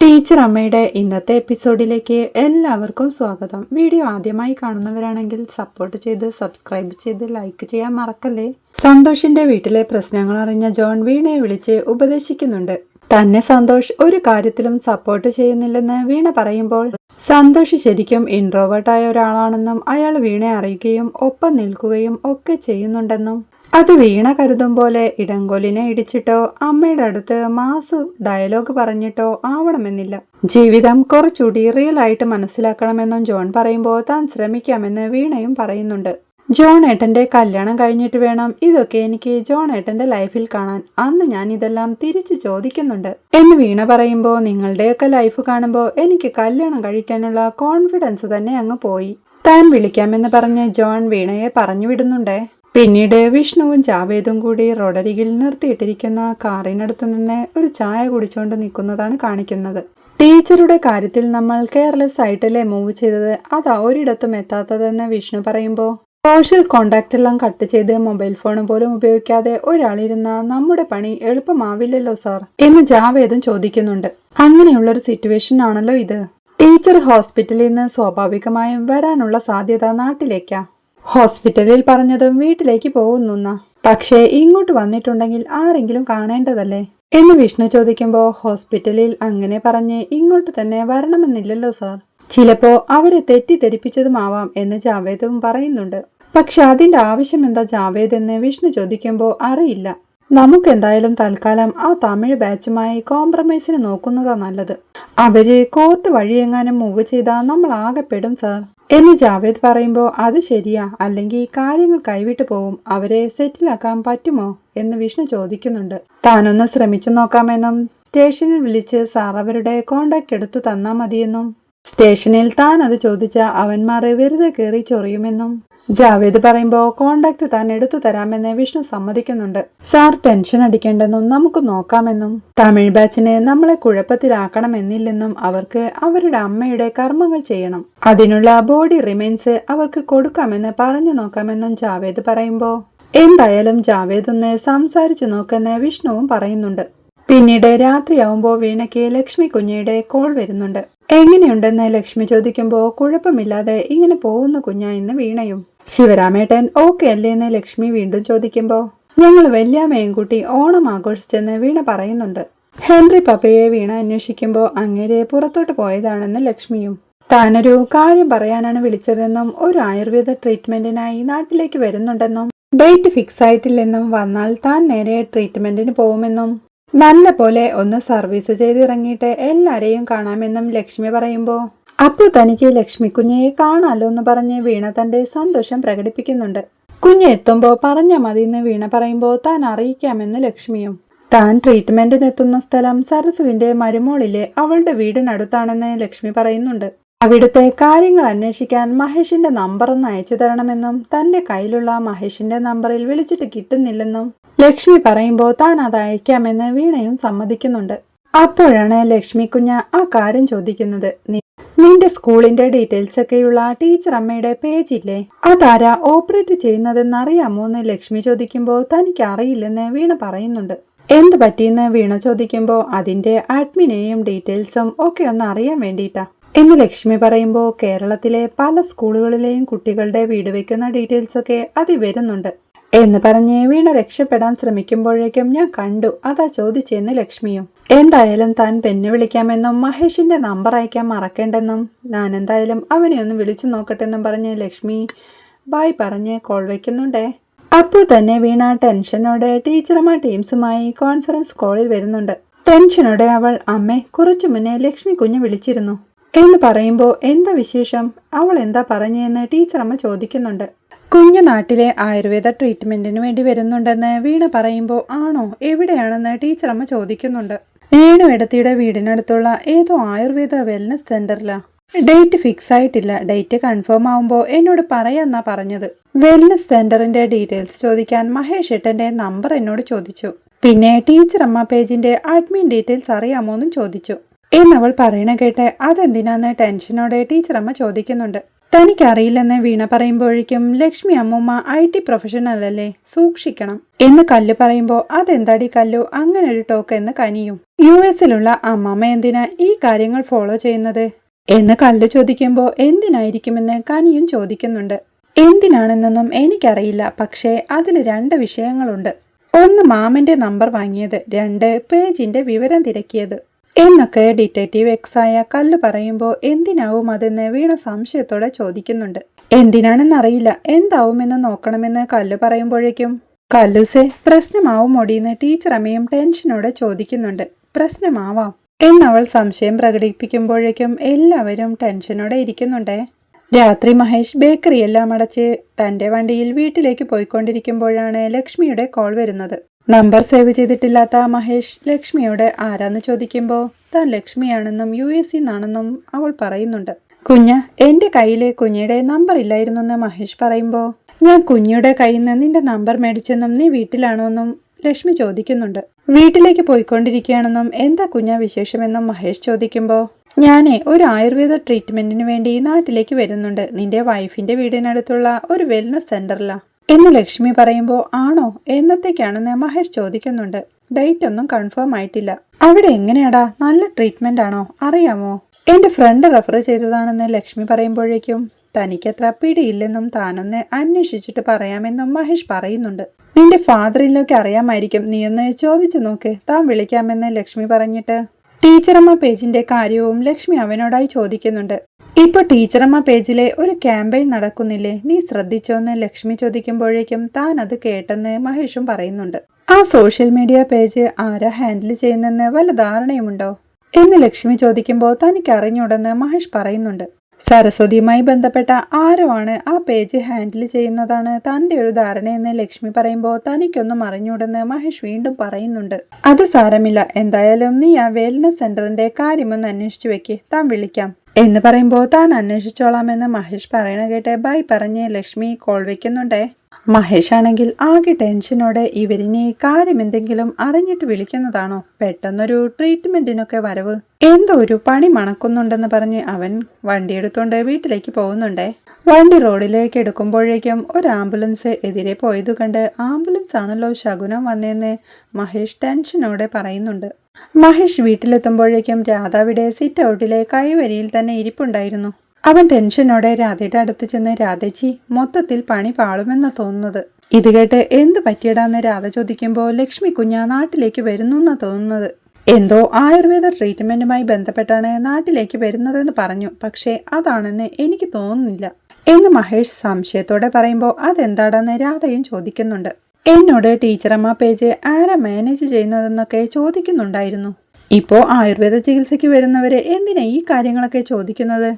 Teacher അമ്മയുടെ ഇന്നത്തെ എപ്പിസോഡിലേക്ക് എല്ലാവർക്കും സ്വാഗതം. വീഡിയോ ആദ്യമായി കാണുന്നവരാണെങ്കിൽ സപ്പോർട്ട് ചെയ്ത് സബ്സ്ക്രൈബ് ചെയ്ത് ലൈക്ക് ചെയ്യാൻ മറക്കല്ലേ? സന്തോഷിന്റെ വീട്ടിലെ പ്രശ്നങ്ങൾ അറിഞ്ഞ ജോൺ വീണയെ വിളിച്ച് ഉപദേശിക്കുന്നുണ്ട്. തന്നെ സന്തോഷ് ഒരു കാര്യത്തിലും സപ്പോർട്ട് ചെയ്യുന്നില്ലെന്ന് വീണ പറയുമ്പോൾ സന്തോഷ് ശരിക്കും ഇൻട്രോവേർട്ടായ ഒരാളാണെന്നും അയാൾ വീണയെ അറിയുകയും ഒപ്പം നിൽക്കുകയും ഒക്കെ ചെയ്യുന്നുണ്ടെന്നും അത് വീണ കരുതും പോലെ ഇടങ്കോലിനെ ഇടിച്ചിട്ടോ അമ്മയുടെ അടുത്ത് മാസ് ഡയലോഗ് പറഞ്ഞിട്ടോ ആവണമെന്നില്ല. ജീവിതം കുറച്ചുകൂടി റിയൽ ആയിട്ട് മനസ്സിലാക്കണമെന്നും ജോൺ പറയുമ്പോൾ താൻ ശ്രമിക്കാമെന്ന് വീണയും പറയുന്നുണ്ട്. ജോൺ ഏട്ടന്റെ കല്യാണം കഴിഞ്ഞിട്ട് വേണം. ഇതൊക്കെ എനിക്ക് ജോൺ ഏട്ടന്റെ ലൈഫിൽ കാണാൻ. അന്ന് ഞാൻ ഇതെല്ലാം തിരിച്ചു ചോദിക്കുന്നുണ്ട്. എന്ന് വീണ പറയുമ്പോൾ നിങ്ങളുടെയൊക്കെ ലൈഫ് കാണുമ്പോൾ എനിക്ക് കല്യാണം കഴിക്കാനുള്ള കോൺഫിഡൻസ് തന്നെ അങ്ങ് പോയി. താൻ വിളിക്കാമെന്ന് പറഞ്ഞ് ജോൺ വീണയെ പറഞ്ഞു വിടുന്നുണ്ടേ. പിന്നീട് വിഷ്ണുവും ജാവേദും കൂടി റോഡരികിൽ നിർത്തിയിട്ടിരിക്കുന്ന കാറിനടുത്തു നിന്ന് ഒരു ചായ കുടിച്ചുകൊണ്ട് നിൽക്കുന്നതാണ് കാണിക്കുന്നത്. ടീച്ചറുടെ കാര്യത്തിൽ നമ്മൾ കെയർലെസ് ആയിട്ടല്ലേ മൂവ് ചെയ്തത്? അതാ ഒരിടത്തും എത്താത്തതെന്ന് വിഷ്ണു പറയുമ്പോൾ സോഷ്യൽ കോണ്ടാക്റ്റ് എല്ലാം കട്ട് ചെയ്ത് മൊബൈൽ ഫോൺ പോലും ഉപയോഗിക്കാതെ ഒരാളിരുന്ന നമ്മുടെ പണി എളുപ്പമാവില്ലല്ലോ സാർ എന്ന് ജാവേദും ചോദിക്കുന്നുണ്ട്. അങ്ങനെയുള്ള ഒരു സിറ്റുവേഷൻ ആണല്ലോ ഇത്. ടീച്ചർ ഹോസ്പിറ്റലിൽ നിന്ന് സ്വാഭാവികമായും വരാനുള്ള സാധ്യത നാട്ടിലേക്കാ. ഹോസ്പിറ്റലിൽ പറഞ്ഞതും വീട്ടിലേക്ക് പോകുന്നു പക്ഷേ ഇങ്ങോട്ട് വന്നിട്ടുണ്ടെങ്കിൽ ആരെങ്കിലും കാണേണ്ടതല്ലേ? എന്ന് വിഷ്ണു ചോദിക്കുമ്പോൾ ഹോസ്പിറ്റലിൽ അങ്ങനെ പറഞ്ഞ് ഇങ്ങോട്ട് തന്നെ വരണമെന്നില്ലല്ലോ സാർ. ചിലപ്പോ അവരെ തെറ്റിദ്ധരിപ്പിച്ചതുമാവാം എന്ന് ജാവേദും പറയുന്നുണ്ട്. പക്ഷെ അതിന്റെ ആവശ്യം എന്താ ജാവേദ് എന്ന് വിഷ്ണു ചോദിക്കുമ്പോൾ അറിയില്ല. നമുക്കെന്തായാലും തൽക്കാലം ആ തമിഴ് ബാച്ചുമായി കോംപ്രമൈസിന് നോക്കുന്നതാ നല്ലത്. അവർ കോർട്ട് വഴിയെങ്ങാനും മൂവ് ചെയ്താൽ നമ്മൾ ആകെപ്പെടും സാർ. എന്ന് ജാവേദ് പറയുമ്പോൾ അത് ശരിയാ. അല്ലെങ്കിൽ കാര്യങ്ങൾ കൈവിട്ടു പോവും. അവരെ സെറ്റിലാക്കാൻ പറ്റുമോ? എന്ന് വിഷ്ണു ചോദിക്കുന്നുണ്ട്. താനൊന്ന് ശ്രമിച്ചു നോക്കാമെന്നും സ്റ്റേഷനിൽ വിളിച്ച് സാർ അവരുടെ കോണ്ടാക്ട് എടുത്തു തന്നാ മതിയെന്നും സ്റ്റേഷനിൽ താൻ അത് ചോദിച്ച അവന്മാരെ വെറുതെ കയറി ചൊറിയുമെന്നും ജാവേദ് പറയുമ്പോൾ കോണ്ടാക്ട് താൻ എടുത്തു തരാമെന്ന് വിഷ്ണു സമ്മതിക്കുന്നുണ്ട്. സാർ ടെൻഷൻ അടിക്കേണ്ടെന്നും നമുക്ക് നോക്കാമെന്നും. തമിഴ് ബാച്ചിനെ നമ്മളെ കുഴപ്പത്തിലാക്കണമെന്നില്ലെന്നും അവർക്ക് അവരുടെ അമ്മയുടെ കർമ്മങ്ങൾ ചെയ്യണം. അതിനുള്ള ബോഡി റിമൈൻസ് അവർക്ക് കൊടുക്കാമെന്ന് പറഞ്ഞു നോക്കാമെന്നും ജാവേദ് പറയുമ്പോൾ എന്തായാലും ജാവേദ് ഒന്ന് സംസാരിച്ചു നോക്കെന്ന് വിഷ്ണുവും പറയുന്നുണ്ട്. പിന്നീട് രാത്രിയാവുമ്പോൾ വീണയ്ക്ക് ലക്ഷ്മി കുഞ്ഞയുടെ കോൾ വരുന്നുണ്ട്. എങ്ങനെയുണ്ടെന്ന് ലക്ഷ്മി ചോദിക്കുമ്പോൾ കുഴപ്പമില്ലാതെ ഇങ്ങനെ പോകുന്നു കുഞ്ഞ എന്ന് വീണയും. ശിവരാമേട്ടൻ ഓക്കെ അല്ലേ എന്ന് ലക്ഷ്മി വീണ്ടും ചോദിക്കുമ്പോൾ ഞങ്ങൾ വല്യാമ്മയും കൂട്ടി ഓണം ആഘോഷിച്ചെന്ന് വീണ പറയുന്നുണ്ട്. ഹെൻറി പപ്പയെ വീണ അന്വേഷിക്കുമ്പോൾ അങ്ങേരെ പുറത്തോട്ട് പോയതാണെന്ന് ലക്ഷ്മിയും. താനൊരു കാര്യം പറയാനാണ് വിളിച്ചതെന്നും ഒരു ആയുർവേദ ട്രീറ്റ്മെന്റിനായി നാട്ടിലേക്ക് വരുന്നുണ്ടെന്നും ഡേറ്റ് ഫിക്സ് ആയിട്ടില്ലെന്നും വന്നാൽ താൻ നേരെ ട്രീറ്റ്മെന്റിന് പോകുമെന്നും നല്ല പോലെ ഒന്ന് സർവീസ് ചെയ്തിറങ്ങിയിട്ട് എല്ലാരെയും കാണാമെന്നും ലക്ഷ്മി പറയുമ്പോൾ അപ്പു തനിക്ക് ലക്ഷ്മി കുഞ്ഞയെ കാണാലോ എന്ന് പറഞ്ഞ് വീണ തന്റെ സന്തോഷം പ്രകടിപ്പിക്കുന്നുണ്ട്. കുഞ്ഞ് എത്തുമ്പോൾ പറഞ്ഞ മതി എന്ന് വീണ പറയുമ്പോൾ താൻ അറിയിക്കാമെന്ന് ലക്ഷ്മിയും. താൻ ട്രീറ്റ്മെന്റിന് എത്തുന്ന സ്ഥലം സരസുവിന്റെ മരുമോളിലെ അവളുടെ വീടിനടുത്താണെന്ന് ലക്ഷ്മി പറയുന്നുണ്ട്. അവിടുത്തെ കാര്യങ്ങൾ അന്വേഷിക്കാൻ മഹേഷിന്റെ നമ്പർ ഒന്ന് അയച്ചു തരണമെന്നും തന്റെ കയ്യിലുള്ള മഹേഷിന്റെ നമ്പറിൽ വിളിച്ചിട്ട് കിട്ടുന്നില്ലെന്നും ലക്ഷ്മി പറയുമ്പോൾ താൻ അത് അയക്കാമെന്ന് വീണയും സമ്മതിക്കുന്നുണ്ട്. അപ്പോഴാണ് ലക്ഷ്മി കുഞ്ഞ ആ കാര്യം ചോദിക്കുന്നത്. "നി- നിന്റെ സ്കൂളിന്റെ ഡീറ്റെയിൽസ് ഒക്കെയുള്ള ടീച്ചർ അമ്മയുടെ പേജ് ഇല്ലേ? അതാരാ ഓപ്പറേറ്റ് ചെയ്യുന്നതെന്ന് അറിയാമോ എന്ന് ലക്ഷ്മി ചോദിക്കുമ്പോൾ തനിക്ക് അറിയില്ലെന്ന് വീണ പറയുന്നുണ്ട്. എന്ത് പറ്റിയെന്ന് വീണ ചോദിക്കുമ്പോൾ അതിന്റെ അഡ്മിനെയും ഡീറ്റെയിൽസും ഒക്കെ ഒന്ന് അറിയാൻ വേണ്ടിയിട്ടാ. എന്ന് ലക്ഷ്മി പറയുമ്പോൾ കേരളത്തിലെ പല സ്കൂളുകളിലെയും കുട്ടികളുടെ വീട് വയ്ക്കുന്ന ഡീറ്റെയിൽസ് ഒക്കെ അതിൽ വരുന്നുണ്ട്. എന്ന് പറഞ്ഞ് വീണ രക്ഷപ്പെടാൻ ശ്രമിക്കുമ്പോഴേക്കും ഞാൻ കണ്ടു. അതാ ചോദിച്ചെന്ന് ലക്ഷ്മിയും. എന്തായാലും താൻ പെണ്ണ് വിളിക്കാമെന്നും മഹേഷിന്റെ നമ്പർ അയക്കാൻ മറക്കേണ്ടെന്നും ഞാൻ എന്തായാലും അവനെ ഒന്ന് വിളിച്ചു നോക്കട്ടെ എന്നും പറഞ്ഞ് ലക്ഷ്മി ബായ് പറഞ്ഞ് കോൾ വയ്ക്കുന്നുണ്ടേ അപ്പോൾ തന്നെ വീണ ടെൻഷനോടെ ടീച്ചർമാർ ടീംസുമായി കോൺഫറൻസ് കോളിൽ വരുന്നുണ്ട്. ടെൻഷനോടെ അവൾ അമ്മേ കുറച്ചു മുന്നേ ലക്ഷ്മി കുഞ്ഞ് വിളിച്ചിരുന്നു. എന്ന് പറയുമ്പോൾ എന്താ വിശേഷം? അവൾ എന്താ പറഞ്ഞതെന്ന് ടീച്ചറമ്മ ചോദിക്കുന്നുണ്ട്. കുഞ്ഞു നാട്ടിലെ ആയുർവേദ ട്രീറ്റ്മെന്റിന് വേണ്ടി വരുന്നുണ്ടെന്ന് വീണ പറയുമ്പോൾ ആണോ എവിടെയാണെന്ന് ടീച്ചറമ്മ ചോദിക്കുന്നുണ്ട്. വീണു എടത്തിയുടെ വീടിനടുത്തുള്ള ഏതോ ആയുർവേദ വെൽനസ് സെന്ററിലാ ഡേറ്റ് ഫിക്സ് ആയിട്ടില്ല. ഡേറ്റ് കൺഫേം ആവുമ്പോൾ എന്നോട് പറയാന്നാ പറഞ്ഞത്. വെൽനസ് സെന്ററിന്റെ ഡീറ്റെയിൽസ് ചോദിക്കാൻ മഹേഷ് ഏട്ടന്റെ നമ്പർ എന്നോട് ചോദിച്ചു. പിന്നെ ടീച്ചർ അമ്മ പേജിന്റെ അഡ്മിൻ ഡീറ്റെയിൽസ് അറിയാമോ എന്നും ചോദിച്ചു. എന്നവൾ പറയണ കേട്ട് അതെന്തിനാന്ന് ടെൻഷനോടെ ടീച്ചറമ്മ ചോദിക്കുന്നുണ്ട്. തനിക്കറിയില്ലെന്ന് വീണ പറയുമ്പോഴേക്കും ലക്ഷ്മി അമ്മൂമ്മ ഐ ടി പ്രൊഫഷണൽ അല്ലേ സൂക്ഷിക്കണം. എന്ന് കല്ല് പറയുമ്പോൾ അതെന്താടി കല്ലു? അങ്ങനെ ഒരു ടോക്ക് എന്ന് കനിയും. യു എസിലുള്ള അമ്മമ്മ എന്തിനാ ഈ കാര്യങ്ങൾ ഫോളോ ചെയ്യുന്നത്? എന്ന് കല്ല് ചോദിക്കുമ്പോൾ എന്തിനായിരിക്കുമെന്ന് കനിയും ചോദിക്കുന്നുണ്ട്. എന്തിനാണെന്നൊന്നും എനിക്കറിയില്ല. പക്ഷേ അതിൽ രണ്ട് വിഷയങ്ങളുണ്ട്. ഒന്ന് മാമന്റെ നമ്പർ വാങ്ങിയത്. രണ്ട് പേജിന്റെ വിവരം തിരക്കിയത്. എന്നൊക്കെ ഡിറ്റക്റ്റീവ് എക്സ് ആയ കല്ല് പറയുമ്പോൾ എന്തിനാവും അതെന്ന് വീണ സംശയത്തോടെ ചോദിക്കുന്നുണ്ട്. എന്തിനാണെന്നറിയില്ല. എന്താവുമെന്ന് നോക്കണമെന്ന് കല്ല് പറയുമ്പോഴേക്കും കല്ലുസെ പ്രശ്നമാവും ഒടിയെന്ന് ടീച്ചർ അമ്മയും ടെൻഷനോടെ ചോദിക്കുന്നുണ്ട്. പ്രശ്നമാവാം. എന്നവൾ സംശയം പ്രകടിപ്പിക്കുമ്പോഴേക്കും എല്ലാവരും ടെൻഷനോടെ ഇരിക്കുന്നുണ്ടേ. രാത്രി മഹേഷ് ബേക്കറി എല്ലാം അടച്ച് തന്റെ വണ്ടിയിൽ വീട്ടിലേക്ക് പോയിക്കൊണ്ടിരിക്കുമ്പോഴാണ് ലക്ഷ്മിയുടെ കോൾ വരുന്നത്. നമ്പർ സേവ് ചെയ്തിട്ടില്ലാത്ത മഹേഷ് ലക്ഷ്മിയോട് ആരാന്ന് ചോദിക്കുമ്പോൾ താൻ ലക്ഷ്മിയാണെന്നും യു എസ് നിന്നാണെന്നും അവൾ പറയുന്നുണ്ട്. കുഞ്ഞ എന്റെ കയ്യിലെ കുഞ്ഞിയുടെ നമ്പർ ഇല്ലായിരുന്നു എന്ന് മഹേഷ് പറയുമ്പോൾ ഞാൻ കുഞ്ഞിയുടെ കയ്യിൽ നിന്ന് നിന്റെ നമ്പർ മേടിച്ചെന്നും നീ വീട്ടിലാണോ എന്നും ലക്ഷ്മി ചോദിക്കുന്നുണ്ട്. വീട്ടിലേക്ക് പോയിക്കൊണ്ടിരിക്കുകയാണെന്നും എന്താ കുഞ്ഞ വിശേഷമെന്നും മഹേഷ് ചോദിക്കുമ്പോൾ ഞാനേ ഒരു ആയുർവേദ ട്രീറ്റ്മെന്റിന് വേണ്ടി നാട്ടിലേക്ക് വരുന്നുണ്ട്. നിന്റെ വൈഫിന്റെ വീടിനടുത്തുള്ള ഒരു വെൽനസ് സെന്ററിലാ എന്ന് ലക്ഷ്മി പറയുമ്പോൾ ആണോ? എന്നത്തേക്കാണെന്ന് മഹേഷ് ചോദിക്കുന്നുണ്ട്. ഡേറ്റ് ഒന്നും കൺഫേം ആയിട്ടില്ല. അവിടെ എങ്ങനെയാടാ? നല്ല ട്രീറ്റ്മെന്റ് ആണോ? അറിയാമോ? എന്റെ ഫ്രണ്ട് റെഫർ ചെയ്തതാണെന്ന് ലക്ഷ്മി പറയുമ്പോഴേക്കും തനിക്കത്ര പിടിയില്ലെന്നും താനൊന്ന് അന്വേഷിച്ചിട്ട് പറയാമെന്നും മഹേഷ് പറയുന്നുണ്ട്. നിന്റെ ഫാദറിനൊക്കെ അറിയാമായിരിക്കും. നീ ഒന്ന് ചോദിച്ചു നോക്ക്. താൻ വിളിക്കാമെന്ന് ലക്ഷ്മി പറഞ്ഞിട്ട് ടീച്ചറമ്മ പേജിന്റെ കാര്യവും ലക്ഷ്മി അവനോടായി ചോദിക്കുന്നുണ്ട്. ഇപ്പൊ ടീച്ചറമ്മ പേജിലെ ഒരു ക്യാമ്പയിൻ നടക്കുന്നില്ലേ? നീ ശ്രദ്ധിച്ചോന്ന് ലക്ഷ്മി ചോദിക്കുമ്പോഴേക്കും താൻ അത് കേട്ടെന്ന് മഹേഷും പറയുന്നുണ്ട്. ആ സോഷ്യൽ മീഡിയ പേജ് ആരാ ഹാൻഡിൽ ചെയ്യുന്നെന്ന് വല്ല ധാരണയുമുണ്ടോ? എന്ന് ലക്ഷ്മി ചോദിക്കുമ്പോൾ തനിക്ക് അറിഞ്ഞുണ്ടെന്ന് മഹേഷ് പറയുന്നുണ്ട്. സരസ്വതിയുമായി ബന്ധപ്പെട്ട ആരോ ആണ് ആ പേജ് ഹാൻഡിൽ ചെയ്യുന്നതാണ് തന്റെ ഒരു ധാരണയെന്ന് ലക്ഷ്മി പറയുമ്പോൾ തനിക്കൊന്നും അറിഞ്ഞൂടെന്ന് മഹേഷ് വീണ്ടും പറയുന്നുണ്ട്. അത് സാരമില്ല. എന്തായാലും നീ ആ വെൽനസ് സെന്ററിന്റെ കാര്യമൊന്ന് അന്വേഷിച്ചു വെക്കേ. താൻ വിളിക്കാം. എന്ന് പറയുമ്പോൾ താൻ അന്വേഷിച്ചോളാമെന്ന് മഹേഷ് പറയണ കേട്ട് ബൈ പറഞ്ഞ് ലക്ഷ്മി കോൾ വെക്കുന്നുണ്ടേ. മഹേഷ് ആണെങ്കിൽ ആകെ ടെൻഷനോടെ ഇവരിനി കാര്യം എന്തെങ്കിലും അറിഞ്ഞിട്ട് വിളിക്കുന്നതാണോ? പെട്ടെന്നൊരു ട്രീറ്റ്മെന്റിനൊക്കെ വരവ്. എന്തോ ഒരു പണി മണക്കുന്നുണ്ടെന്ന് പറഞ്ഞ് അവൻ വണ്ടി എടുത്തോണ്ട് വീട്ടിലേക്ക് പോകുന്നുണ്ടേ. വണ്ടി റോഡിലേക്ക് എടുക്കുമ്പോഴേക്കും ഒരു ആംബുലൻസ് എതിരെ പോയത് കണ്ട് ആംബുലൻസ് ആണല്ലോ ശകുനം വന്നേന്ന് മഹേഷ് ടെൻഷനോടെ പറയുന്നുണ്ട്. മഹേഷ് വീട്ടിലെത്തുമ്പോഴേക്കും രാധാവിടെ സിറ്റ് ഔട്ടിലെ കൈവരിയിൽ തന്നെ ഇരിപ്പുണ്ടായിരുന്നു. അവൻ ടെൻഷനോടെ രാധയുടെ അടുത്ത് ചെന്ന് രാധേച്ചി മൊത്തത്തിൽ പണി പാളുമെന്ന തോന്നുന്നത്. ഇത് കേട്ട് എന്ത് പറ്റിയടാന്ന് രാധ ചോദിക്കുമ്പോൾ ലക്ഷ്മി കുഞ്ഞ നാട്ടിലേക്ക് വരുന്നു എന്നാ തോന്നുന്നത്. എന്തോ ആയുർവേദ ട്രീറ്റ്മെന്റുമായി ബന്ധപ്പെട്ടാണ് നാട്ടിലേക്ക് വരുന്നതെന്ന് പറഞ്ഞു. പക്ഷേ അതാണെന്ന് എനിക്ക് തോന്നുന്നില്ല. എന്ന് മഹേഷ് സംശയത്തോടെ പറയുമ്പോൾ അതെന്താടാന്ന് രാധയും ചോദിക്കുന്നുണ്ട്. എന്നോട് ടീച്ചറമ്മ പേജ് ആരാ മാനേജ് ചെയ്യുന്നതെന്നൊക്കെ ചോദിക്കുന്നുണ്ടായിരുന്നു. ഇപ്പോ ആയുർവേദ ചികിത്സയ്ക്ക് വരുന്നവരെ എന്തിനാ ഈ കാര്യങ്ങളൊക്കെ ചോദിക്കുന്നത്?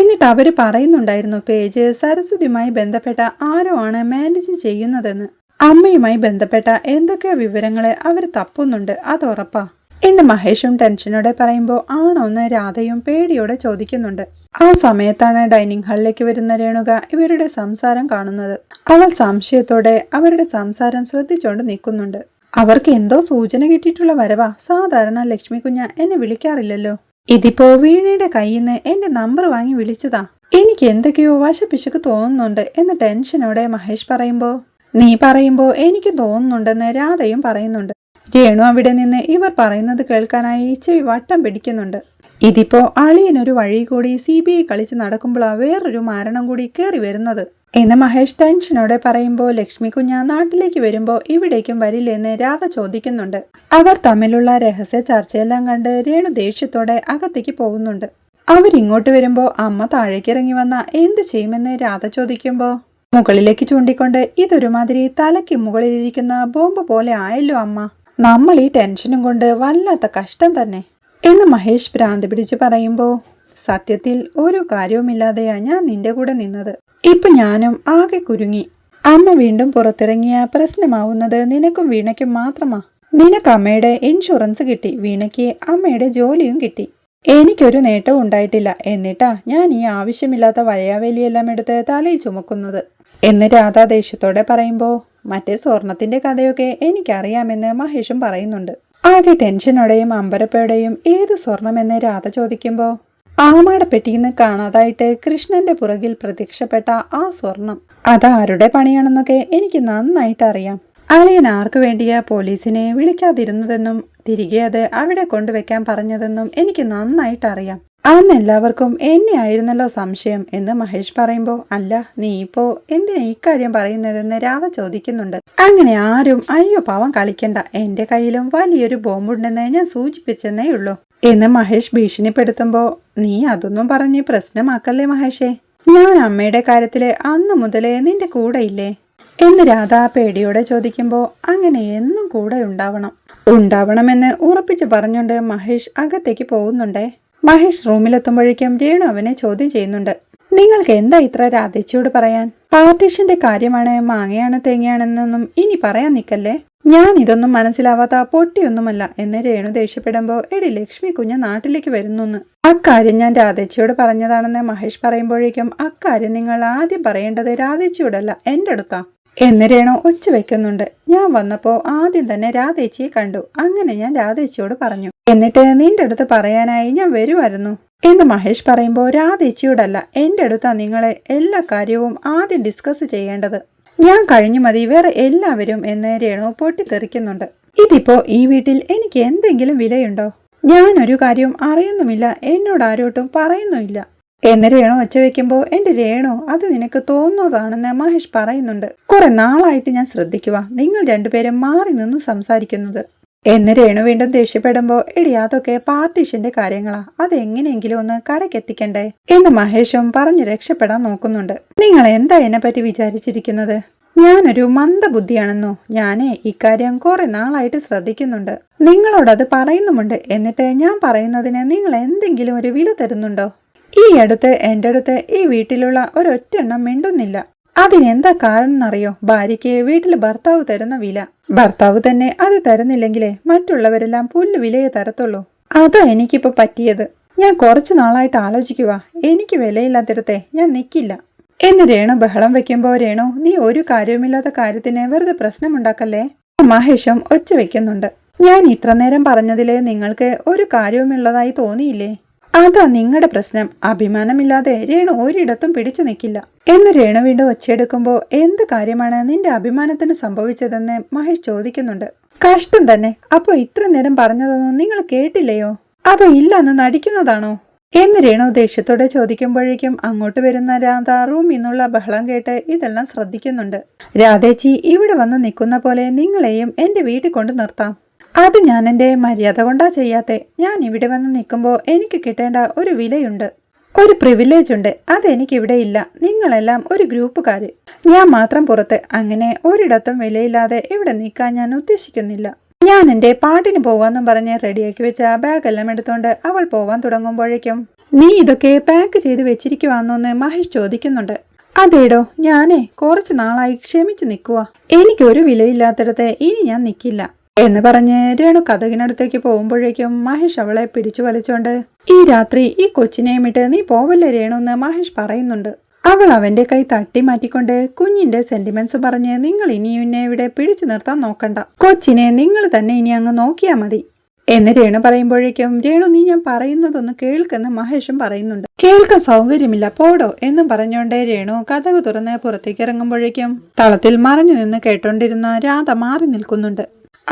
എന്നിട്ട് അവർ പറയുന്നുണ്ടായിരുന്നു പേജ് സരസ്വതിയുമായി ബന്ധപ്പെട്ട ആരോ ആണ് മാനേജ് ചെയ്യുന്നതെന്ന്. അമ്മയുമായി ബന്ധപ്പെട്ട എന്തൊക്കെയോ വിവരങ്ങൾ അവർ തപ്പുന്നുണ്ട് അത് ഉറപ്പാ. എന്ന് മഹേഷും ടെൻഷനോടെ പറയുമ്പോൾ ആണോന്ന് രാധയും പേടിയോടെ ചോദിക്കുന്നുണ്ട്. ആ സമയത്താണ് ഡൈനിങ് ഹാളിലേക്ക് വരുന്ന രേണുക ഇവരുടെ സംസാരം കാണുന്നത്. അവൾ സംശയത്തോടെ അവരുടെ സംസാരം ശ്രദ്ധിച്ചുകൊണ്ട് നിൽക്കുന്നുണ്ട്. അവർക്ക് എന്തോ സൂചന കിട്ടിയിട്ടുള്ള വരവാ. സാധാരണ ലക്ഷ്മി കുഞ്ഞ എന്നെ വിളിക്കാറില്ലല്ലോ. ഇതിപ്പോ വീണയുടെ കയ്യിൽ നിന്ന് എന്റെ നമ്പർ വാങ്ങി വിളിച്ചതാ. എനിക്ക് എന്തൊക്കെയോ വശപ്പിശക്ക് തോന്നുന്നുണ്ട് എന്ന് ടെൻഷനോടെ മഹേഷ് പറയുമ്പോ നീ പറയുമ്പോ എനിക്ക് തോന്നുന്നുണ്ടെന്ന് രാധയും പറയുന്നുണ്ട്. രേണു അവിടെ നിന്ന് ഇവർ പറയുന്നത് കേൾക്കാനായി ചെവി വട്ടം പിടിക്കുന്നുണ്ട്. ഇതിപ്പോ അളിയനൊരു വഴി കൂടി സി ബി ഐ കളിച്ച് നടക്കുമ്പോഴാ വേറൊരു മാരണം കൂടി കയറി വരുന്നത്. എന്ന് മഹേഷ് ടെൻഷനോടെ പറയുമ്പോൾ ലക്ഷ്മി കുഞ്ഞ നാട്ടിലേക്ക് വരുമ്പോൾ ഇവിടേക്കും വരില്ലെന്ന് രാധ ചോദിക്കുന്നുണ്ട്. അവർ തമ്മിലുള്ള രഹസ്യ ചർച്ചയെല്ലാം കണ്ട് രേണു ദേഷ്യത്തോടെ അകത്തേക്ക് പോകുന്നുണ്ട്. അവരിങ്ങോട്ട് വരുമ്പോൾ അമ്മ താഴേക്ക് ഇറങ്ങി വന്ന എന്തു ചെയ്യുമെന്ന് രാധ ചോദിക്കുമ്പോൾ മുകളിലേക്ക് ചൂണ്ടിക്കൊണ്ട് ഇതൊരുമാതിരി തലയ്ക്ക് മുകളിലിരിക്കുന്ന ബോംബ് പോലെ ആയല്ലോ അമ്മ. നമ്മൾ ഈ ടെൻഷനും കൊണ്ട് വല്ലാത്ത കഷ്ടം തന്നെ. എന്ന് മഹേഷ് ഭ്രാന്ത് പിടിച്ച് പറയുമ്പോൾ സത്യത്തിൽ ഒരു കാര്യവുമില്ലാതെയാ ഞാൻ നിന്റെ കൂടെ നിന്നത്. ഇപ്പൊ ഞാനും ആകെ കുരുങ്ങി. അമ്മ വീണ്ടും പുറത്തിറങ്ങിയ പ്രശ്നമാവുന്നത് നിനക്കും വീണയ്ക്കും മാത്രമാ. നിനക്ക് അമ്മയുടെ ഇൻഷുറൻസ് കിട്ടി വീണയ്ക്ക് അമ്മയുടെ ജോലിയും കിട്ടി. എനിക്കൊരു നേട്ടവും ഉണ്ടായിട്ടില്ല. എന്നിട്ടാ ഞാൻ ഈ ആവശ്യമില്ലാത്ത വയാവേലിയെല്ലാം എടുത്ത് തലയിൽ ചുമക്കുന്നത്. എന്ന് രാധാ ദേഷ്യത്തോടെ പറയുമ്പോൾ മറ്റേ സ്വർണത്തിന്റെ കഥയൊക്കെ എനിക്കറിയാമെന്ന് മഹേഷും പറയുന്നുണ്ട്. ആകെ ടെൻഷനോടെയും അമ്പരപ്പയുടെയും ഏത് സ്വർണമെന്ന് രാധ ചോദിക്കുമ്പോൾ ആമാടപ്പെട്ടിന്ന് കാണാതായിട്ട് കൃഷ്ണന്റെ പുറകിൽ പ്രത്യക്ഷപ്പെട്ട ആ സ്വർണം അതാരുടെ പണിയാണെന്നൊക്കെ എനിക്ക് നന്നായിട്ട് അറിയാം അളിയൻ ആർക്കു വേണ്ടിയാ പോലീസിനെ വിളിക്കാതിരുന്നതെന്നും തിരികെ അത് അവിടെ കൊണ്ടുവയ്ക്കാൻ പറഞ്ഞതെന്നും എനിക്ക് നന്നായിട്ട് അറിയാം അന്ന് എല്ലാവർക്കും എന്നെ ആയിരുന്നല്ലോ സംശയം എന്ന് മഹേഷ് പറയുമ്പോ അല്ല നീ ഇപ്പോ എന്തിനാ ഇക്കാര്യം പറയുന്നതെന്ന് രാധ ചോദിക്കുന്നുണ്ട്. അങ്ങനെ ആരും അയ്യോ പാവം കളിക്കണ്ട. എന്റെ കയ്യിലും വലിയൊരു ബോംബുണ്ടെന്ന് ഞാൻ സൂചിപ്പിച്ചെന്നേ ഉള്ളൂ. എന്ന് മഹേഷ് ഭീഷണിപ്പെടുത്തുമ്പോ നീ അതൊന്നും പറഞ്ഞ് പ്രശ്നമാക്കല്ലേ മഹേഷേ? ഞാൻ അമ്മയുടെ കാര്യത്തിൽ അന്ന് മുതലേ നിന്റെ കൂടെ ഇല്ലേ? എന്ന് രാധ പേടിയോടെ ചോദിക്കുമ്പോൾ അങ്ങനെ എന്നും കൂടെ ഉണ്ടാവണം. ഉണ്ടാവണമെന്ന് ഉറപ്പിച്ച് പറഞ്ഞുകൊണ്ട് മഹേഷ് അകത്തേക്ക് പോകുന്നുണ്ടേ? മഹേഷ് റൂമിലെത്തുമ്പോഴേക്കും രേണു അവനെ ചോദ്യം ചെയ്യുന്നുണ്ട്. നിങ്ങൾക്ക് എന്താ ഇത്ര രാധേച്ചിയോട് പറയാൻ? പാർട്ടീഷന്റെ കാര്യമാണ് മാങ്ങയാണ് തേങ്ങയാണെന്നൊന്നും ഇനി പറയാൻ നിൽക്കല്ലേ? ഞാൻ ഇതൊന്നും മനസ്സിലാവാത്ത പൊട്ടിയൊന്നുമല്ല എന്ന് രേണു ദേഷ്യപ്പെടുമ്പോ എടി ലക്ഷ്മി കുഞ്ഞ നാട്ടിലേക്ക് വരുന്നു അക്കാര്യം ഞാൻ രാധേച്ചിയോട് പറഞ്ഞതാണെന്ന് മഹേഷ് പറയുമ്പോഴേക്കും അക്കാര്യം നിങ്ങൾ ആദ്യം പറയേണ്ടത് രാധേച്ചിയോടല്ല എന്റെ അടുത്താ എന്ന് രേണു ഒച്ച വെക്കുന്നുണ്ട്. ഞാൻ വന്നപ്പോ ആദ്യം തന്നെ രാധേച്ചിയെ കണ്ടു. അങ്ങനെ ഞാൻ രാധേച്ചിയോട് പറഞ്ഞു. എന്നിട്ട് നിന്റെ അടുത്ത് പറയാനായി ഞാൻ വരുമായിരുന്നു. എന്ന് മഹേഷ് പറയുമ്പോൾ രാധേച്ചിയോടല്ല എന്റെ അടുത്താ നിങ്ങളെ എല്ലാ കാര്യവും ആദ്യം ഡിസ്കസ് ചെയ്യേണ്ടത്. ഞാൻ കഴിഞ്ഞു മതി. വേറെ എല്ലാവരും എന്ന് രേണു പൊട്ടിത്തെറിക്കുന്നുണ്ട്. ഇതിപ്പോ ഈ വീട്ടിൽ എനിക്ക് എന്തെങ്കിലും വിലയുണ്ടോ? ഞാനൊരു കാര്യവും അറിയുന്നുമില്ല. എന്നോട് ആരോട്ടും പറയുന്നുമില്ല. എന്ന് രേണു ഒച്ച വെക്കുമ്പോൾ എന്റെ രേണോ അത് നിനക്ക് തോന്നുന്നതാണെന്ന് മഹേഷ് പറയുന്നുണ്ട്. കുറെ നാളായിട്ട് ഞാൻ ശ്രദ്ധിക്കുക നിങ്ങൾ രണ്ടുപേരും മാറി നിന്ന് സംസാരിക്കുന്നത്. എന്ന് രേണു വീണ്ടും ദേഷ്യപ്പെടുമ്പോ എടി അതൊക്കെ പാർട്ടീഷന്റെ കാര്യങ്ങളാ. അതെങ്ങനെയെങ്കിലും ഒന്ന് കരക്കെത്തിക്കണ്ടേ എന്ന് മഹേഷും പറഞ്ഞു രക്ഷപ്പെടാൻ നോക്കുന്നുണ്ട്. നിങ്ങൾ എന്താ എന്നെ പറ്റി വിചാരിച്ചിരിക്കുന്നത്? ഞാനൊരു മന്ദബുദ്ധിയാണെന്നോ? ഞാനേ ഇക്കാര്യം കുറെ നാളായിട്ട് ശ്രദ്ധിക്കുന്നുണ്ട്. നിങ്ങളോടത് പറയുന്നുമുണ്ട്. എന്നിട്ട് ഞാൻ പറയുന്നതിന് നിങ്ങൾ എന്തെങ്കിലും ഒരു വില തരുന്നുണ്ടോ? ഈ അടുത്ത് എന്റെ അടുത്ത് ഈ വീട്ടിലുള്ള ഒരൊറ്റെണ്ണം മിണ്ടുന്നില്ല. അതിനെന്താ കാരണം എന്നറിയോ ഭാര്യയ്ക്ക് വീട്ടിൽ ഭർത്താവ് തരുന്ന വില. ഭർത്താവ് തന്നെ അത് തരുന്നില്ലെങ്കിലേ മറ്റുള്ളവരെല്ലാം പുല്ല് വിലയെ തരത്തുള്ളൂ. അതാ എനിക്കിപ്പോ പറ്റിയത്. ഞാൻ കുറച്ചു നാളായിട്ട് ആലോചിക്കുക എനിക്ക് വിലയില്ലാത്തിടത്തെ ഞാൻ നിൽക്കില്ല എന്ന് രേണു ബഹളം വെക്കുമ്പോ രേണു നീ ഒരു കാര്യവുമില്ലാത്ത കാര്യത്തിന് വെറുതെ പ്രശ്നമുണ്ടാക്കല്ലേ? മഹേഷും ഒച്ച വെക്കുന്നുണ്ട്. ഞാൻ ഇത്ര നേരം പറഞ്ഞതിൽ നിങ്ങൾക്ക് ഒരു കാര്യവുമുള്ളതായി തോന്നിയില്ലേ? അതാ നിങ്ങളുടെ പ്രശ്നം അഭിമാനമില്ലാതെ രേണു ഒരിടത്തും പിടിച്ചു നിൽക്കില്ല എന്ന് രേണു വീണ്ടും ഒച്ചയെടുക്കുമ്പോൾ എന്ത് കാര്യമാണ് നിന്റെ അഭിമാനത്തിന് സംഭവിച്ചതെന്ന് മഹേഷ് ചോദിക്കുന്നുണ്ട്. കഷ്ടം തന്നെ. അപ്പോ ഇത്ര നേരം പറഞ്ഞതൊന്നും നിങ്ങൾ കേട്ടില്ലയോ? അതോ ഇല്ലെന്ന് നടിക്കുന്നതാണോ? എന്ന് രേണു ദേഷ്യത്തോടെ ചോദിക്കുമ്പോഴേക്കും അങ്ങോട്ട് വരുന്ന രാധ റൂമിൽ നിന്നുള്ള ബഹളം കേട്ട് ഇതെല്ലാം ശ്രദ്ധിക്കുന്നുണ്ട്. രാധേച്ചി ഇവിടെ വന്ന് നിൽക്കുന്ന പോലെ നിങ്ങളെയും എന്റെ വീട്ടിൽ കൊണ്ട് നിർത്താം. അത് ഞാൻ എന്റെ മര്യാദ കൊണ്ടാ ചെയ്യാത്തെ. ഞാൻ ഇവിടെ വന്ന് നിൽക്കുമ്പോൾ എനിക്ക് കിട്ടേണ്ട ഒരു വിലയുണ്ട്. ഒരു പ്രിവിലേജ് ഉണ്ട്. അതെനിക്കിവിടെ ഇല്ല. നിങ്ങളെല്ലാം ഒരു ഗ്രൂപ്പുകാർ ഞാൻ മാത്രം പുറത്ത്. അങ്ങനെ ഒരിടത്തും വിലയില്ലാതെ ഇവിടെ നിൽക്കാൻ ഞാൻ ഉദ്ദേശിക്കുന്നില്ല. ഞാൻ എന്റെ പാട്ടിന് പോവാന്നും പറഞ്ഞ് റെഡിയാക്കി വെച്ച ബാഗെല്ലാം എടുത്തുകൊണ്ട് അവൾ പോവാൻ തുടങ്ങുമ്പോഴേക്കും നീ ഇതൊക്കെ പാക്ക് ചെയ്ത് വെച്ചിരിക്കുവാന്നോന്ന് മഹേഷ് ചോദിക്കുന്നുണ്ട്. അതേടോ ഞാനേ കുറച്ച് നാളായി ക്ഷമിച്ച് നിൽക്കുക എനിക്കൊരു വിലയില്ലാത്തിടത്ത് ഇനി ഞാൻ നിൽക്കില്ല. എന്ന് പറഞ്ഞ് രേണു കഥകിനടുത്തേക്ക് പോകുമ്പോഴേക്കും മഹേഷ് അവളെ പിടിച്ചു വലിച്ചോണ്ട് ഈ രാത്രി ഈ കൊച്ചിനെയും ഇട്ട് നീ പോവല്ലേ രേണു എന്ന് മഹേഷ് പറയുന്നുണ്ട്. അവൾ അവന്റെ കൈ തട്ടി മാറ്റിക്കൊണ്ട് കുഞ്ഞിന്റെ സെന്റിമെന്റ്സ് പറഞ്ഞ് നിങ്ങൾ ഇനി എന്നെ ഇവിടെ പിടിച്ചു നിർത്താൻ നോക്കണ്ട. കൊച്ചിനെ നിങ്ങൾ തന്നെ ഇനി അങ്ങ് നോക്കിയാ മതി എന്ന് രേണു പറയുമ്പോഴേക്കും രേണു നീ ഞാൻ പറയുന്നതൊന്ന് കേൾക്കെന്ന് മഹേഷും പറയുന്നുണ്ട്. കേൾക്കാൻ സൗകര്യമില്ല പോടോ എന്നും പറഞ്ഞുകൊണ്ട് രേണു കഥക് തുറന്ന് പുറത്തേക്ക് ഇറങ്ങുമ്പോഴേക്കും തളത്തിൽ മറഞ്ഞു നിന്ന് കേട്ടോണ്ടിരുന്ന രാധ മാറി നിൽക്കുന്നുണ്ട്.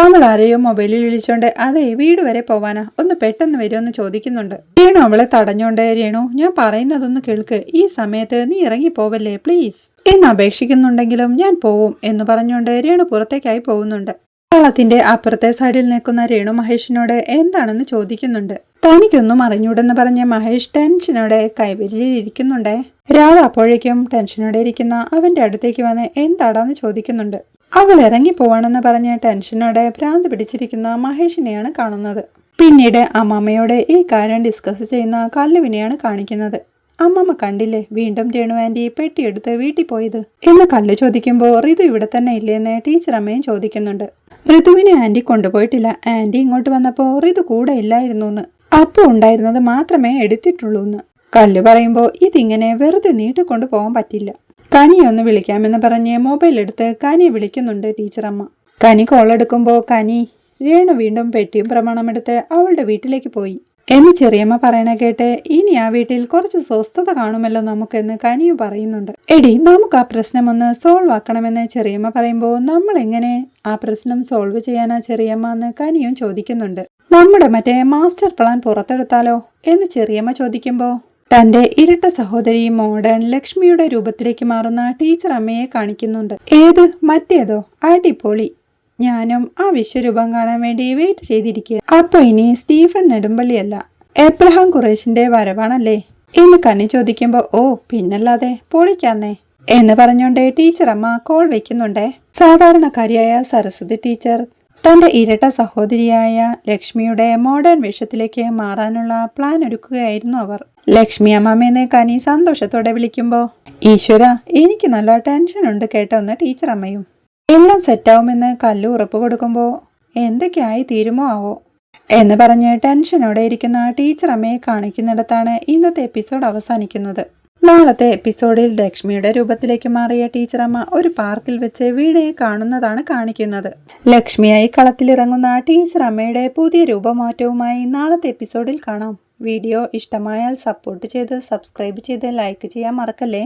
അവൾ ആരെയോ മൊബൈലിൽ വിളിച്ചോണ്ട് അതെ വീട് വരെ പോവാനാ ഒന്ന് പെട്ടെന്ന് വരുമെന്ന് ചോദിക്കുന്നുണ്ട്. രേണു അവളെ തടഞ്ഞോണ്ട് രേണു ഞാൻ പറയുന്നതൊന്ന് കേൾക്ക് ഈ സമയത്ത് നീ ഇറങ്ങി പോവല്ലേ പ്ലീസ്? എന്ന് അപേക്ഷിക്കുന്നുണ്ടെങ്കിലും ഞാൻ പോവും എന്ന് പറഞ്ഞുകൊണ്ട് രേണു പുറത്തേക്കായി പോകുന്നുണ്ട്. വള്ളത്തിന്റെ അപ്പുറത്തെ സൈഡിൽ നിൽക്കുന്ന രേണു മഹേഷിനോട് എന്താണെന്ന് ചോദിക്കുന്നുണ്ട്. തനിക്കൊന്നും അറിഞ്ഞൂടെന്ന് പറഞ്ഞ മഹേഷ് ടെൻഷനോടെ കൈവരിയിലിരിക്കുന്നുണ്ടേ രാധ അപ്പോഴേക്കും ടെൻഷനോടെ ഇരിക്കുന്ന അവന്റെ അടുത്തേക്ക് വന്ന് എന്താടാന്ന് ചോദിക്കുന്നുണ്ട്. അവൾ ഇറങ്ങി പോവാണെന്ന് പറഞ്ഞ ടെൻഷനോടെ ഭ്രാന്ത് പിടിച്ചിരിക്കുന്ന മഹേഷിനെയാണ് കാണുന്നത്. പിന്നീട് അമ്മമ്മയോട് ഈ കാര്യം ഡിസ്കസ് ചെയ്യുന്ന കല്ലുവിനെയാണ് കാണിക്കുന്നത്. അമ്മമ്മ കണ്ടില്ലേ വീണ്ടും രേണു ആന്റി പെട്ടിയെടുത്ത് വീട്ടിൽ പോയത്? എന്ന് കല്ല് ചോദിക്കുമ്പോൾ ഋതു ഇവിടെ തന്നെ ഇല്ലേന്ന് ടീച്ചർ അമ്മയും ചോദിക്കുന്നുണ്ട്. ഋതുവിനെ ആന്റി കൊണ്ടുപോയിട്ടില്ല. ആന്റി ഇങ്ങോട്ട് വന്നപ്പോൾ ഋതു കൂടെ ഇല്ലായിരുന്നു എന്ന് അപ്പോൾ ഉണ്ടായിരുന്നത് മാത്രമേ എടുത്തിട്ടുള്ളൂ എന്ന് കല്ല് പറയുമ്പോൾ ഇതിങ്ങനെ വെറുതെ നീട്ടിക്കൊണ്ടു പോകാൻ പറ്റില്ല. കനിയൊന്ന് വിളിക്കാമെന്ന് പറഞ്ഞ് മൊബൈൽ എടുത്ത് കനി വിളിക്കുന്നുണ്ട് ടീച്ചറമ്മ കനി കോൾ എടുക്കുമ്പോൾ കനി രേണു വീണ്ടും പെട്ടിയും പ്രമാണമെടുത്ത് അവളുടെ വീട്ടിലേക്ക് പോയി. എന്ന് ചെറിയമ്മ പറയണ കേട്ട് ഇനി ആ വീട്ടിൽ കുറച്ച് സ്വസ്ഥത കാണുമല്ലോ നമുക്കെന്ന് കനിയു പറയുന്നുണ്ട്. എടി നമുക്ക് ആ പ്രശ്നം ഒന്ന് സോൾവ് ആക്കണമെന്ന് ചെറിയമ്മ പറയുമ്പോൾ നമ്മൾ എങ്ങനെ ആ പ്രശ്നം സോൾവ് ചെയ്യാനാ ചെറിയമ്മ എന്ന് കനിയും ചോദിക്കുന്നുണ്ട്. നമ്മുടെ മറ്റേ മാസ്റ്റർ പ്ലാൻ പുറത്തെടുത്താലോ എന്ന് ചെറിയമ്മ ചോദിക്കുമ്പോൾ തന്റെ ഇരട്ട സഹോദരി മോഡേൺ ലക്ഷ്മിയുടെ രൂപത്തിലേക്ക് മാറുന്ന ടീച്ചർ അമ്മയെ കാണിക്കുന്നുണ്ട്. ഏത്? മറ്റേതോ? അടിപൊളി. ഞാനും ആ വിശ്വരൂപം കാണാൻ വേണ്ടി വെയിറ്റ് ചെയ്തിരിക്കുക അപ്പൊ ഇനി സ്റ്റീഫൻ നെടുമ്പള്ളിയല്ല. എബ്രഹാം കുറേശിന്റെ വരവാണല്ലേ? എന്ന് കന്നി ചോദിക്കുമ്പോ ഓ പിന്നല്ലാതെ പൊളിക്കാന്നേ. എന്ന് പറഞ്ഞുകൊണ്ട് ടീച്ചർ അമ്മ കോൾ വെക്കുന്നുണ്ടേ. സാധാരണക്കാരിയായ സരസ്വതി ടീച്ചർ തന്റെ ഇരട്ട സഹോദരിയായ ലക്ഷ്മിയുടെ മോഡേൺ വേഷത്തിലേക്ക് മാറാനുള്ള പ്ലാൻ ഒരുക്കുകയായിരുന്നു അവർ. ലക്ഷ്മി അമ്മാമ്മേനെ കനി സന്തോഷത്തോടെ വിളിക്കുമ്പോൾ ഈശ്വര എനിക്ക് നല്ല ടെൻഷൻ ഉണ്ട് കേട്ടോന്ന് ടീച്ചർ അമ്മയും. എല്ലാം സെറ്റാവുമെന്ന് കല്ലു ഉറപ്പ് കൊടുക്കുമ്പോൾ എന്തൊക്കെയായി തീരുമോ ആവോ എന്ന് പറഞ്ഞ് ടെൻഷനോടെ ഇരിക്കുന്ന ടീച്ചർ അമ്മയെ കാണിക്കുന്നിടത്താണ് ഇന്നത്തെ എപ്പിസോഡ് അവസാനിക്കുന്നത്. നാളത്തെ എപ്പിസോഡിൽ ലക്ഷ്മിയുടെ രൂപത്തിലേക്ക് മാറിയ ടീച്ചറമ്മ ഒരു പാർക്കിൽ വെച്ച് വീണയെ കാണുന്നതാണ് കാണിക്കുന്നത്. ലക്ഷ്മിയായി കളത്തിലിറങ്ങുന്ന ടീച്ചറമ്മയുടെ പുതിയ രൂപമാറ്റവുമായി നാളത്തെ എപ്പിസോഡിൽ കാണാം. വീഡിയോ ഇഷ്ടമായാൽ സപ്പോർട്ട് ചെയ്ത് സബ്സ്ക്രൈബ് ചെയ്ത് ലൈക്ക് ചെയ്യാൻ മറക്കല്ലേ?